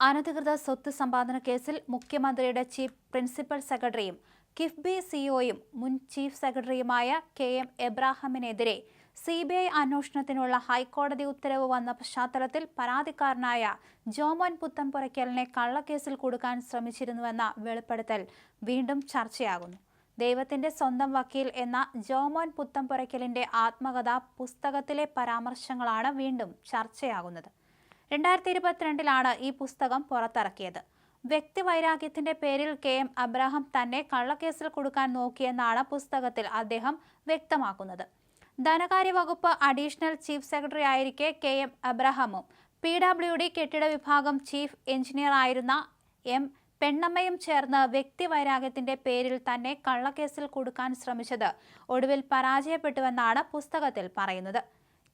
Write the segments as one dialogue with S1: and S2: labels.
S1: അനധികൃത സ്വത്ത് സമ്പാദന കേസിൽ മുഖ്യമന്ത്രിയുടെ ചീഫ് പ്രിൻസിപ്പൽ സെക്രട്ടറിയും കിഫ്ബി സിഇഒയും മുൻ ചീഫ് സെക്രട്ടറിയുമായ കെ എം എബ്രാഹിമിനെതിരെ സി ബി ഐ അന്വേഷണത്തിനുള്ള ഹൈക്കോടതി ഉത്തരവ് വന്ന പശ്ചാത്തലത്തിൽ പരാതിക്കാരനായ ജോമോൻ പുത്തൻപുറയ്ക്കലിനെ കള്ളക്കേസിൽ കൊടുക്കാൻ ശ്രമിച്ചിരുന്നുവെന്ന വെളിപ്പെടുത്തൽ വീണ്ടും ചർച്ചയാകുന്നു. ദൈവത്തിന്റെ സ്വന്തം വക്കീൽ എന്ന ജോമോൻ പുത്തൻപുറയ്ക്കലിന്റെ ആത്മകഥ പുസ്തകത്തിലെ പരാമർശങ്ങളാണ് വീണ്ടും ചർച്ചയാകുന്നത്. രണ്ടായിരത്തി ഇരുപത്തിരണ്ടിലാണ് ഈ പുസ്തകം പുറത്തിറക്കിയത്. വ്യക്തിവൈരാഗ്യത്തിന്റെ പേരിൽ കെ എം അബ്രാഹം തന്നെ കള്ളക്കേസിൽ കൊടുക്കാൻ നോക്കിയെന്നാണ് പുസ്തകത്തിൽ അദ്ദേഹം വ്യക്തമാക്കുന്നത്. ധനകാര്യ വകുപ്പ് അഡീഷണൽ ചീഫ് സെക്രട്ടറി ആയിരിക്കെ കെ എം അബ്രഹാമും പി ഡബ്ല്യു ഡി കെട്ടിട വിഭാഗം ചീഫ് എഞ്ചിനീയർ ആയിരുന്ന എം പെണ്ണമ്മയും ചേർന്ന് വ്യക്തിവൈരാഗ്യത്തിന്റെ പേരിൽ തന്നെ കള്ളക്കേസിൽ കൊടുക്കാൻ ശ്രമിച്ചത് ഒടുവിൽ പരാജയപ്പെട്ടുവെന്നാണ് പുസ്തകത്തിൽ പറയുന്നത്.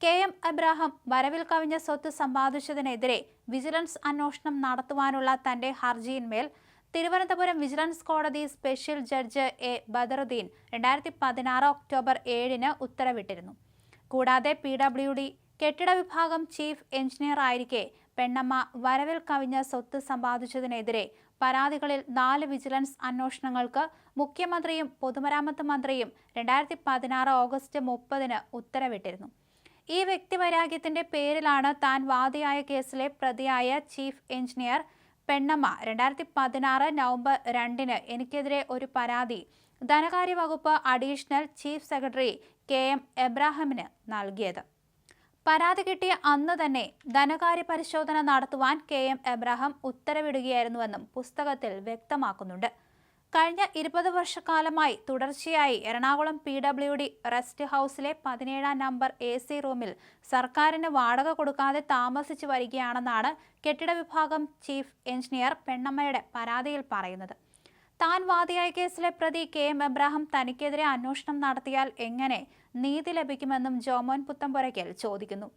S1: കെ എം അബ്രാഹം വരവിൽ കവിഞ്ഞ സ്വത്ത് സമ്പാദിച്ചതിനെതിരെ വിജിലൻസ് അന്വേഷണം നടത്തുവാനുള്ള തന്റെ ഹർജിയിന്മേൽ തിരുവനന്തപുരം വിജിലൻസ് കോടതി സ്പെഷ്യൽ ജഡ്ജ് എ ബദറുദ്ദീൻ രണ്ടായിരത്തി പതിനാറ് ഒക്ടോബർ ഏഴിന് ഉത്തരവിട്ടിരുന്നു. കൂടാതെ പി ഡബ്ല്യു ഡി കെട്ടിട വിഭാഗം ചീഫ് എഞ്ചിനീയർ ആയിരിക്കെ പെണ്ണമ്മ വരവിൽ കവിഞ്ഞ സ്വത്ത് സമ്പാദിച്ചതിനെതിരെ പരാതികളിൽ നാല് വിജിലൻസ് അന്വേഷണങ്ങൾക്ക് മുഖ്യമന്ത്രിയും പൊതുമരാമത്ത് മന്ത്രിയും രണ്ടായിരത്തി പതിനാറ് ഓഗസ്റ്റ് മുപ്പതിന് ഉത്തരവിട്ടിരുന്നു. ഈ വ്യക്തിവൈരാഗ്യത്തിന്റെ പേരിലാണ് താൻ വാദിയായ കേസിലെ പ്രതിയായ ചീഫ് എഞ്ചിനീയർ പെണ്ണമ്മ. രണ്ടായിരത്തി പതിനാറ് നവംബർ രണ്ടിന് എനിക്കെതിരെ ഒരു പരാതി. ധനകാര്യ വകുപ്പ് additional chief secretary K M എബ്രാഹിമിന് നൽകിയത്. പരാതി കിട്ടിയ അന്ന് തന്നെ ധനകാര്യ പരിശോധന നടത്തുവാൻ കെ എം എബ്രാഹിം ഉത്തരവിടുകയായിരുന്നുവെന്നും പുസ്തകത്തിൽ വ്യക്തമാക്കുന്നുണ്ട്. കഴിഞ്ഞ ഇരുപത് വർഷക്കാലമായി തുടർച്ചയായി Ernakulam P W D rest ഹൗസിലെ പതിനേഴാം നമ്പർ എ സി റൂമിൽ സർക്കാരിന് വാടക കൊടുക്കാതെ താമസിച്ചു വരികയാണെന്നാണ് കെട്ടിട വിഭാഗം ചീഫ് എഞ്ചിനീയർ പെണ്ണമ്മയുടെ പരാതിയിൽ പറയുന്നത്. താൻ വാദിയായ കേസിലെ പ്രതി കെ എം എബ്രാഹിം തനിക്കെതിരെ അന്വേഷണം നടത്തിയാൽ എങ്ങനെ നീതി ലഭിക്കുമെന്നും ജോമോൻ പുത്തമ്പുരയ്ക്കൽ ചോദിക്കുന്നു.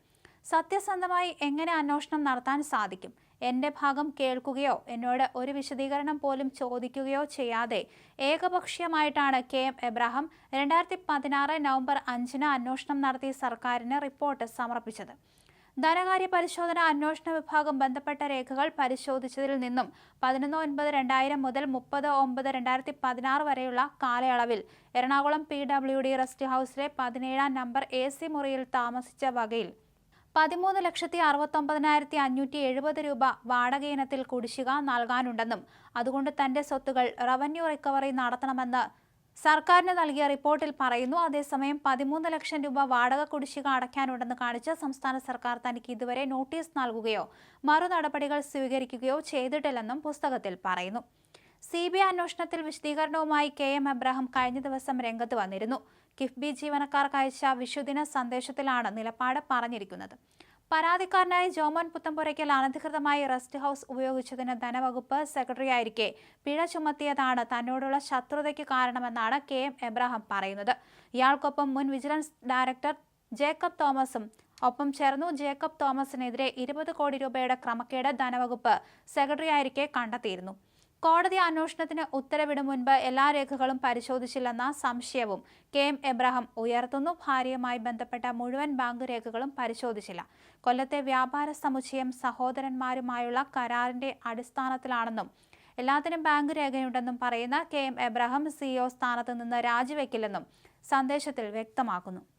S1: സത്യസന്ധമായി എങ്ങനെ അന്വേഷണം നടത്താൻ സാധിക്കും? എന്റെ ഭാഗം കേൾക്കുകയോ എന്നോട് ഒരു വിശദീകരണം പോലും ചോദിക്കുകയോ ചെയ്യാതെ ഏകപക്ഷീയമായിട്ടാണ് കെ. എം. എബ്രാഹിം രണ്ടായിരത്തി പതിനാറ് നവംബർ അഞ്ചിന് അന്വേഷണം നടത്തി സർക്കാരിന് റിപ്പോർട്ട് സമർപ്പിച്ചത്. ധനകാര്യ പരിശോധന അന്വേഷണ വിഭാഗം ബന്ധപ്പെട്ട രേഖകൾ പരിശോധിച്ചതിൽ നിന്നും പതിനൊന്ന് ഒൻപത് രണ്ടായിരം മുതൽ മുപ്പത് ഒമ്പത് രണ്ടായിരത്തി പതിനാറ് വരെയുള്ള കാലയളവിൽ Ernakulam P. W. D rest ഹൌസിലെ പതിനേഴാം നമ്പർ എ സി മുറിയിൽ താമസിച്ച വകയിൽ പതിമൂന്ന് ലക്ഷത്തി അറുപത്തൊമ്പതിനായിരത്തി അഞ്ഞൂറ്റി എഴുപത് രൂപ വാടക ഇനത്തിൽ കുടിശ്ശിക നൽകാനുണ്ടെന്നും അതുകൊണ്ട് തന്റെ സ്വത്തുകൾ റവന്യൂ റിക്കവറി നടത്തണമെന്ന് സർക്കാരിന് നൽകിയ റിപ്പോർട്ടിൽ പറയുന്നു. അതേസമയം പതിമൂന്ന് ലക്ഷം രൂപ വാടക കുടിശ്ശിക അടയ്ക്കാനുണ്ടെന്ന് കാണിച്ച് സംസ്ഥാന സർക്കാർ തനിക്ക് ഇതുവരെ നോട്ടീസ് നൽകുകയോ മറു നടപടികൾ സ്വീകരിക്കുകയോ ചെയ്തിട്ടില്ലെന്നും പുസ്തകത്തിൽ പറയുന്നു. സി ബി ഐ അന്വേഷണത്തിൽ വിശദീകരണവുമായി കെ എം എബ്രഹാം കഴിഞ്ഞ ദിവസം രംഗത്ത് വന്നിരുന്നു. കിഫ്ബി ജീവനക്കാർക്ക് അയച്ച വിശുദിന സന്ദേശത്തിലാണ് നിലപാട് പറഞ്ഞിരിക്കുന്നത്. പരാതിക്കാരനായ ജോമോൻ പുത്തമ്പുരയ്ക്കൽ അനധികൃതമായി റെസ്റ്റ് ഹൗസ് ഉപയോഗിച്ചതിന് ധനവകുപ്പ് സെക്രട്ടറിയായിരിക്കെ പിഴ ചുമത്തിയതാണ് തന്നോടുള്ള ശത്രുതയ്ക്ക് കാരണമെന്നാണ് കെ എം എബ്രഹാം പറയുന്നത്. ഇയാൾക്കൊപ്പം മുൻ വിജിലൻസ് ഡയറക്ടർ ജേക്കബ് തോമസും ഒപ്പം ചേർന്നു ജേക്കബ് തോമസിനെതിരെ ഇരുപത് കോടി രൂപയുടെ ക്രമക്കേട് ധനവകുപ്പ് സെക്രട്ടറിയായിരിക്കെ കണ്ടെത്തിയിരുന്നു. കോടതി അന്വേഷണത്തിന് ഉത്തരവിടും മുൻപ് എല്ലാ രേഖകളും പരിശോധിച്ചില്ലെന്ന സംശയവും കെ എം എബ്രഹാം ഉയർത്തുന്നു. ഭാര്യയുമായി ബന്ധപ്പെട്ട മുഴുവൻ ബാങ്ക് രേഖകളും പരിശോധിച്ചില്ല. കൊല്ലത്തെ വ്യാപാര സമുച്ചയം സഹോദരന്മാരുമായുള്ള കരാറിന്റെ അടിസ്ഥാനത്തിലാണെന്നും എല്ലാത്തിനും ബാങ്ക് രേഖയുണ്ടെന്നും പറയുന്ന കെ എം എബ്രഹാം സിഇഒ സ്ഥാനത്ത് നിന്ന് രാജിവെക്കില്ലെന്നും സന്ദേശത്തിൽ വ്യക്തമാക്കുന്നു.